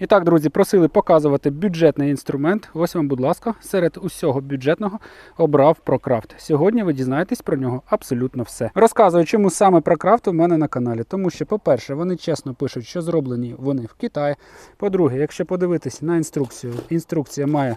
І так, друзі, просили показувати бюджетний інструмент. Ось вам, будь ласка, серед усього бюджетного обрав ProCraft. Сьогодні ви дізнаєтесь про нього абсолютно все. Розказую, чому саме ProCraft у мене на каналі. Тому що, по-перше, вони чесно пишуть, що зроблені вони в Китаї. По-друге, якщо подивитись на інструкцію, інструкція має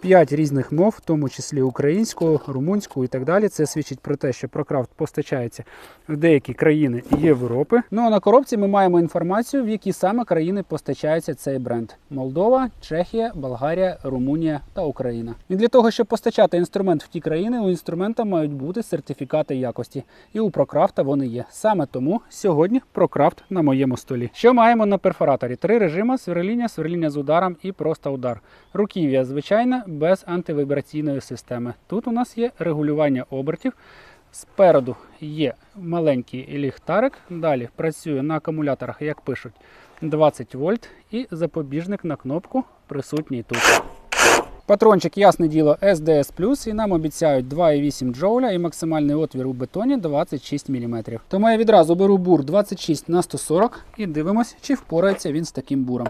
5 різних мов, в тому числі українську, румунську і так далі. Це свідчить про те, що ProCraft постачається в деякі країни Європи. Ну а на коробці ми маємо інформацію, в які саме країни постачається цей бренд: Молдова, Чехія, Болгарія, Румунія та Україна. І для того, щоб постачати інструмент в ті країни, у інструмента мають бути сертифікати якості. І у ProCraft вони є. Саме тому сьогодні ProCraft на моєму столі. Що маємо на перфораторі? Три режими: сверління, сверління з ударом і просто удар. Руків'я звичайне, без антивібраційної системи. Тут у нас є регулювання обертів. Спереду є маленький ліхтарик. Далі працює на акумуляторах, як пишуть, 20 вольт і запобіжник на кнопку присутній тут. Патрончик, ясне діло, SDS+, і нам обіцяють 2,8 джоуля і максимальний отвір у бетоні 26 мм. Тому я відразу беру бур 26 на 140 і дивимось, чи впорається він з таким буром.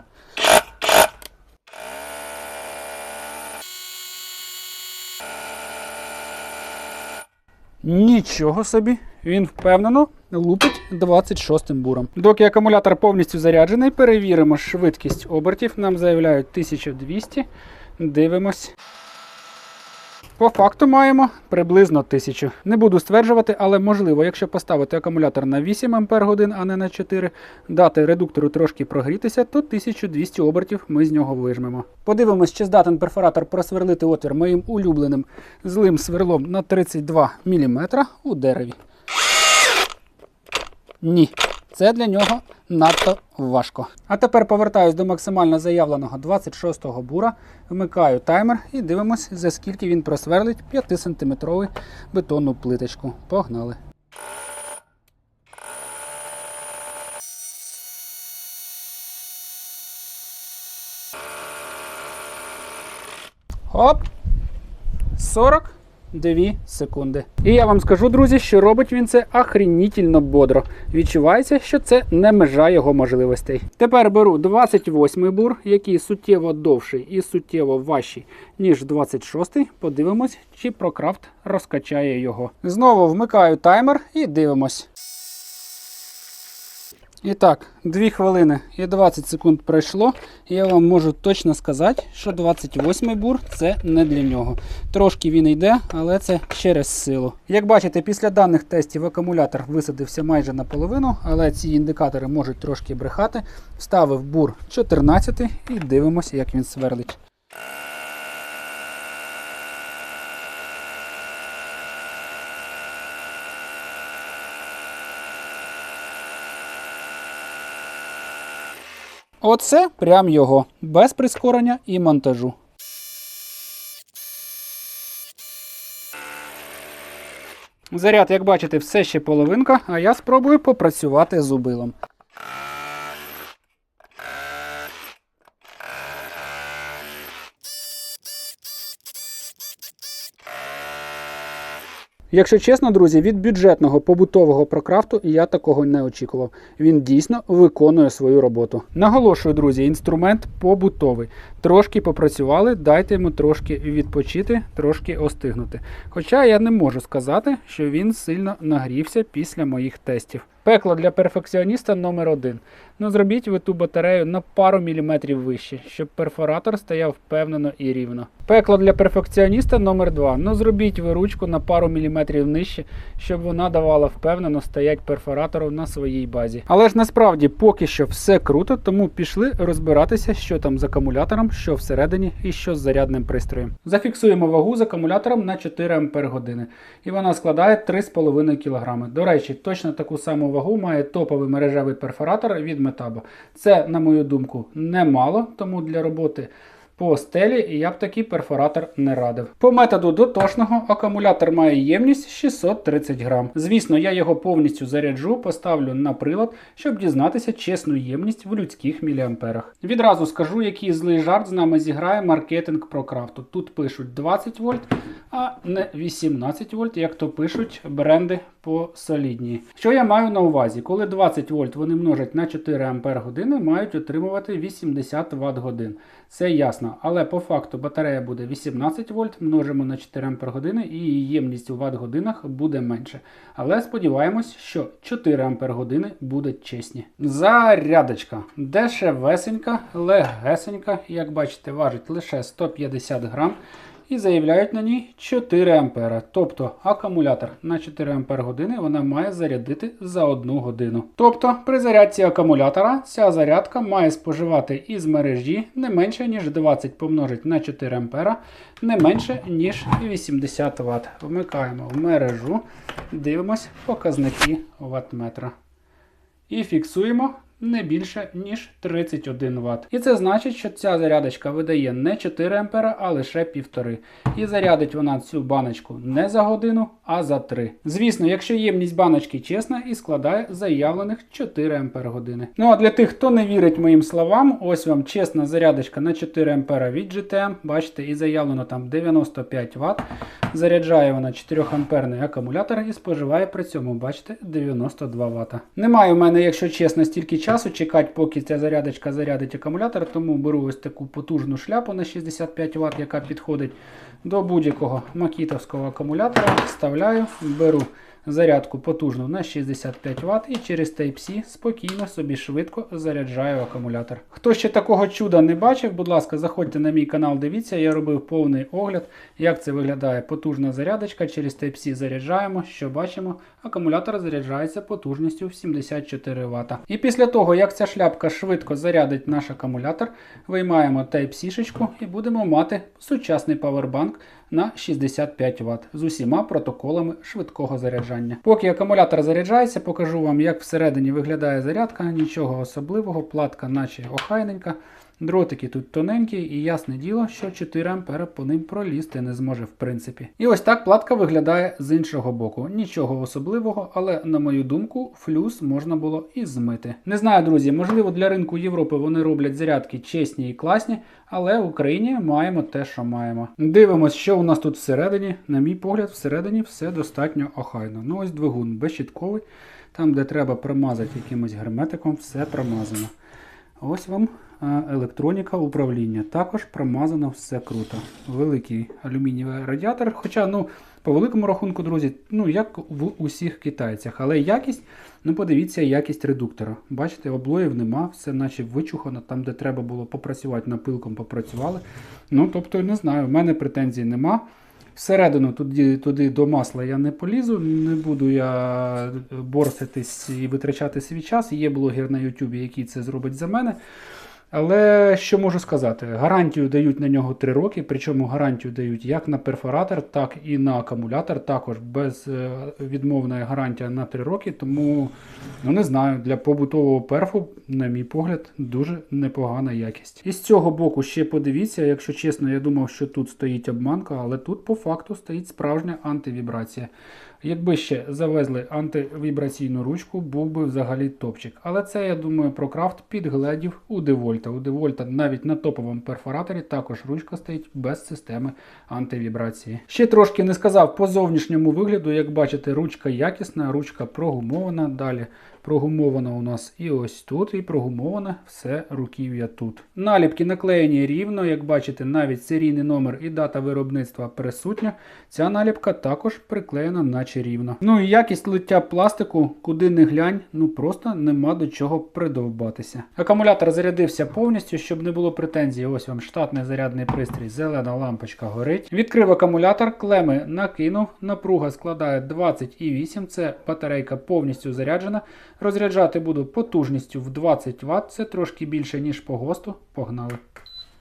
Нічого собі, він впевнено лупить 26 буром. Доки акумулятор повністю заряджений, перевіримо швидкість обертів. Нам заявляють 1200. Дивимось. По факту маємо приблизно 1000. Не буду стверджувати, але можливо, якщо поставити акумулятор на 8 Ах, а не на 4, дати редуктору трошки прогрітися, то 1200 обертів ми з нього вижмемо. Подивимось, чи здатен перфоратор просверлити отвір моїм улюбленим злим сверлом на 32 мм у дереві. Ні, це для нього надто важко. А тепер повертаюсь до максимально заявленого 26-го бура, вмикаю таймер і дивимось, за скільки він просверлить 5-сантиметрову бетонну плиточку. Погнали! Оп! 40. 2 секунди. І я вам скажу, друзі, що робить він це ахрінітільно бодро. Відчувається, що це не межа його можливостей. Тепер беру 28-й бур, який суттєво довший і суттєво важчий, ніж 26-й. Подивимось, чи прокрафт розкачає його. Знову вмикаю таймер і дивимось. І так, 2 хвилини і 20 секунд пройшло. Я вам можу точно сказати, що 28-й бур це не для нього. Трошки він йде, але це через силу. Як бачите, після даних тестів акумулятор висадився майже наполовину, але ці індикатори можуть трошки брехати. Вставив бур 14 і дивимося, як він сверлить. Оце прям його, без прискорення і монтажу. Заряд, як бачите, все ще половинка, а я спробую попрацювати зубилом. Якщо чесно, друзі, від бюджетного побутового прокрафту я такого не очікував. Він дійсно виконує свою роботу. Наголошую, друзі, інструмент побутовий. Трошки попрацювали, дайте йому трошки відпочити, трошки остигнути. Хоча я не можу сказати, що він сильно нагрівся після моїх тестів. Пекло для перфекціоніста номер один. Ну зробіть ви ту батарею на пару міліметрів вище, щоб перфоратор стояв впевнено і рівно. Пекло для перфекціоніста номер 2 Ну зробіть ви ручку на пару міліметрів нижче, щоб вона давала впевнено стоять перфоратору на своїй базі. Але ж насправді поки що все круто, тому пішли розбиратися, що там з акумулятором, що всередині і що з зарядним пристроєм. Зафіксуємо вагу з акумулятором на 4 Ампер години. І вона складає 3,5 кг. До речі, точно таку саму вагу має топовий мережевий перфоратор від Metabo. Це, на мою думку, немало, тому для роботи по стелі, і я б такий перфоратор не радив. По методу дотошного акумулятор має ємність 630 грам. Звісно, я його повністю заряджу, поставлю на прилад, щоб дізнатися чесну ємність в людських міліамперах. Відразу скажу, який злий жарт з нами зіграє маркетинг про крафту. Тут пишуть 20 вольт, а не 18 вольт, як то пишуть бренди посолідні. Що я маю на увазі? Коли 20 вольт вони множать на 4 ампер години, мають отримувати 80 Вт годин. Це ясно, але по факту батарея буде 18 вольт, множимо на 4 ампер години і її ємність у ватт-годинах буде менше. Але сподіваємось, що 4 ампер години будуть чесні. Зарядочка. Дешевесенька, легесенька, як бачите, важить лише 150 грам і заявляють на ній 4 ампера. Тобто акумулятор на 4 ампер години вона має зарядити за 1 годину. Тобто при зарядці акумулятора ця зарядка має споживати із мережі не менше, ніж 20 помножить на 4 ампера, не менше, ніж 80 Вт. Вмикаємо в мережу, дивимось показники ваттметра. І фіксуємо не більше, ніж 31 Вт. І це значить, що ця зарядочка видає не 4 А, а лише 1,5. І зарядить вона цю баночку не за годину, а за 3. Звісно, якщо ємність баночки чесна і складає заявлених 4 Ампер години. Ну а для тих, хто не вірить моїм словам, ось вам чесна зарядочка на 4 А від GTM. Бачите, і заявлено там 95 Вт. Заряджає вона 4 амперний акумулятор і споживає при цьому, бачите, 92 Вт. Немає у мене, якщо чесно, стільки часу чекати, поки ця зарядочка зарядить акумулятор, тому беру ось таку потужну шляпу на 65 Вт, яка підходить до будь-якого макітовського акумулятора. Вставляю, беру зарядку потужну на 65 Вт і через Type-C спокійно собі швидко заряджаю акумулятор. Хто ще такого чуда не бачив, будь ласка, заходьте на мій канал, дивіться, я робив повний огляд, як це виглядає потужна зарядочка. Через Type-C заряджаємо, що бачимо, акумулятор заряджається потужністю в 74 Вт. І після того, як ця шляпка швидко зарядить наш акумулятор, виймаємо Type-C і будемо мати сучасний павербанк на 65 Вт з усіма протоколами швидкого заряджання. Поки акумулятор заряджається, покажу вам, як всередині виглядає зарядка, нічого особливого, платка наче охайненька. Дротики тут тоненькі, і ясне діло, що 4 ампера по ним пролізти не зможе, в принципі. І ось так платка виглядає з іншого боку. Нічого особливого, але, на мою думку, флюс можна було і змити. Не знаю, друзі, можливо, для ринку Європи вони роблять зарядки чесні і класні, але в Україні маємо те, що маємо. Дивимось, що у нас тут всередині. На мій погляд, всередині все достатньо охайно. Ну ось двигун безщітковий. Там, де треба промазати якимось герметиком, все промазано. Ось вам електроніка управління. Також промазано все круто. Великий алюмінієвий радіатор. Хоча, ну, по великому рахунку, друзі, ну, як в усіх китайцях. Але якість, ну подивіться, якість редуктора. Бачите, облоїв нема, все наче вичухано, там, де треба було попрацювати, напилком попрацювали. Ну, тобто, не знаю, в мене претензій нема. Всередину туди туди до масла я не полізу, не буду я борситись і витрачати свій час. Є блогер на Ютубі, який це зробить за мене. Але що можу сказати? Гарантію дають на нього 3 роки, причому гарантію дають як на перфоратор, так і на акумулятор. Також безвідмовна гарантія на 3 роки. Тому ну не знаю, для побутового перфу, на мій погляд, дуже непогана якість. І з цього боку ще подивіться, якщо чесно, я думав, що тут стоїть обманка, але тут по факту стоїть справжня антивібрація. Якби ще завезли антивібраційну ручку, був би взагалі топчик. Але це, я думаю, про крафт підгледів у Девольта. У Девольта навіть на топовому перфораторі також ручка стоїть без системи антивібрації. Ще трошки не сказав по зовнішньому вигляду, як бачите, ручка якісна, ручка прогумована. Далі прогумована у нас і ось тут, і прогумоване все руків'я тут. Наліпки наклеєні рівно, як бачите, навіть серійний номер і дата виробництва присутня. Ця наліпка також приклеєна наче рівно. Ну і якість лиття пластику, куди не глянь, ну просто нема до чого придовбатися. Акумулятор зарядився повністю, щоб не було претензій. Ось вам штатний зарядний пристрій, зелена лампочка горить. Відкрив акумулятор, клеми накинув, напруга складає 28, це батарейка повністю заряджена. Розряджати буду потужністю в 20 Вт, це трошки більше, ніж по ГОСТу. Погнали.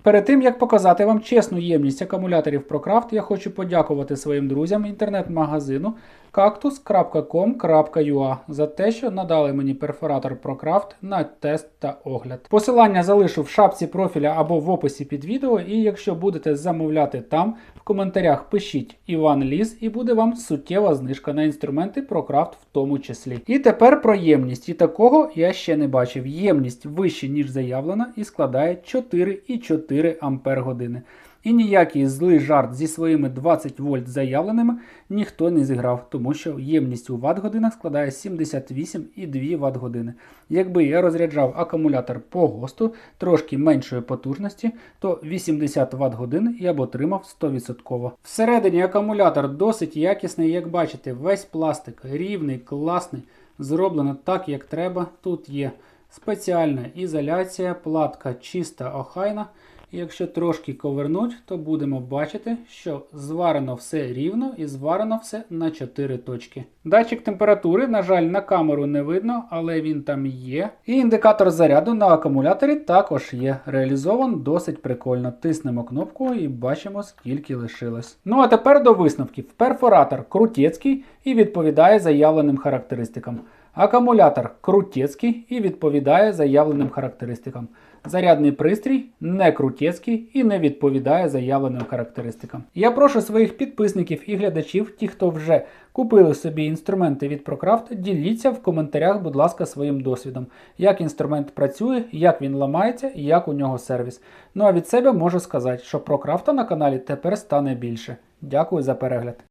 Перед тим як показати вам чесну ємність акумуляторів ProCraft, я хочу подякувати своїм друзям інтернет-магазину cactus.com.ua за те, що надали мені перфоратор ProCraft на тест та огляд. Посилання залишу в шапці профіля або в описі під відео, і якщо будете замовляти там, в коментарях пишіть Іван Ліс і буде вам суттєва знижка на інструменти ProCraft в тому числі. І тепер про ємність. І такого я ще не бачив. Ємність вище, ніж заявлена, і складає 4,4 Ампер години. І ніякий злий жарт зі своїми 20 вольт заявленими ніхто не зіграв, тому що ємність у ватт-годинах складає 78,2 Вт-години. Якби я розряджав акумулятор по ГОСТу трошки меншої потужності, то 80 Вт-годин я б отримав 100%. Всередині акумулятор досить якісний, як бачите, весь пластик рівний, класний, зроблено так, як треба. Тут є спеціальна ізоляція, платка чиста охайна. Якщо трошки ковернуть, то будемо бачити, що зварено все рівно і зварено все на 4 точки. Датчик температури, на жаль, на камеру не видно, але він там є. І індикатор заряду на акумуляторі також є. Реалізован досить прикольно. Тиснемо кнопку і бачимо, скільки лишилось. Ну а тепер до висновків. Перфоратор крутецький і відповідає заявленим характеристикам. Акумулятор крутецький і відповідає заявленим характеристикам. Зарядний пристрій не крутецький і не відповідає заявленим характеристикам. Я прошу своїх підписників і глядачів, ті, хто вже купили собі інструменти від ProCraft, діліться в коментарях, будь ласка, своїм досвідом, як інструмент працює, як він ламається і як у нього сервіс. Ну а від себе можу сказати, що ProCraft на каналі тепер стане більше. Дякую за перегляд.